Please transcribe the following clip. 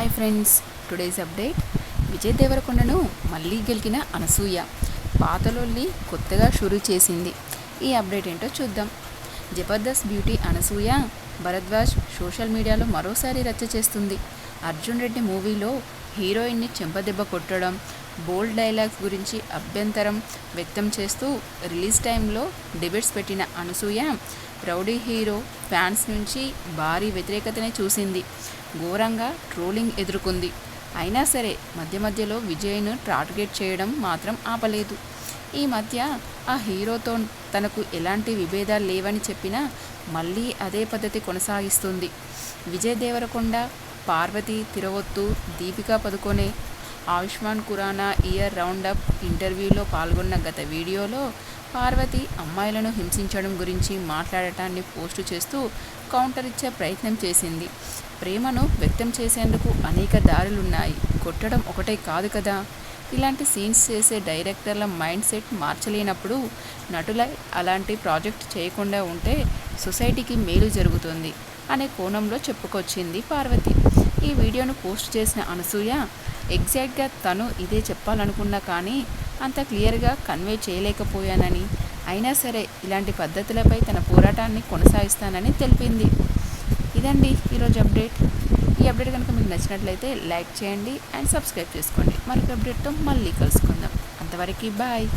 Hi friends. Today's update. Vijay దేవరకొండను మళ్ళీ గెలికిన అనసూయ. పాతలొల్లి కొత్తగా షురూ చేసింది. ఈ అప్డేట్ ఏంటో చూద్దాం. Jabardasth beauty Anasuya Bharadwaj social media మరోసారి రచ్చ చేస్తుంది. అర్జున్ రెడ్డి మూవీలో హీరోయిన్ని చెంపదెబ్బ కొట్టడం బోల్డ్ డైలాగ్స్ గురించి అభ్యంతరం వ్యక్తం చేస్తూ రిలీజ్ టైంలో డిబేట్స్ పెట్టిన అనసూయ రౌడీ హీరో ఫ్యాన్స్ నుంచి భారీ వ్యతిరేకతనే చూసింది. ఘోరంగా ట్రోలింగ్ ఎదుర్కొంది. అయినా సరే మధ్య మధ్యలో విజయ్ను టార్గెట్ చేయడం మాత్రం ఆపలేదు. ఈ మధ్య ఆ హీరోతో తనకు ఎలాంటి విభేదాలు లేవని చెప్పినా మళ్ళీ అదే పద్ధతి కొనసాగిస్తుంది. విజయ్ దేవరకొండ పార్వతి తిరవొత్తు దీపికా పదుకొనే ఆయుష్మాన్ ఖురానా ఇయర్ రౌండప్ ఇంటర్వ్యూలో పాల్గొన్న గత వీడియోలో పార్వతి అమ్మాయిలను హింసించడం గురించి మాట్లాడటాన్ని పోస్టు చేస్తూ కౌంటర్ ఇచ్చే ప్రయత్నం చేసింది. ప్రేమను వ్యక్తం చేసేందుకు అనేక దారులున్నాయి. కొట్టడం ఒకటే కాదు కదా! ఇలాంటి సీన్స్ చేసే డైరెక్టర్ల మైండ్ సెట్ మార్చలేనప్పుడు నటుల అలాంటి ప్రాజెక్ట్ చేయకుండా ఉంటే సొసైటీకి మేలు జరుగుతుంది అనే కోణంలో చెప్పుకొచ్చింది పార్వతి. ఈ వీడియోను పోస్ట్ చేసిన అనసూయ ఎగ్జాక్ట్గా తను ఇదే చెప్పాలనుకున్నా కానీ అంత క్లియర్గా కన్వే చేయలేకపోయానని. అయినా సరే ఇలాంటి పద్ధతులపై తన పోరాటాన్ని కొనసాగిస్తానని తెలిపింది. ఇదండి ఈరోజు అప్డేట్. ఈ అప్డేట్ కనుక మీకు నచ్చినట్లయితే లైక్ చేయండి అండ్ సబ్స్క్రైబ్ చేసుకోండి. మరొక అప్డేట్తో మళ్ళీ కలుసుకుందాం. అంతవరకు బాయ్.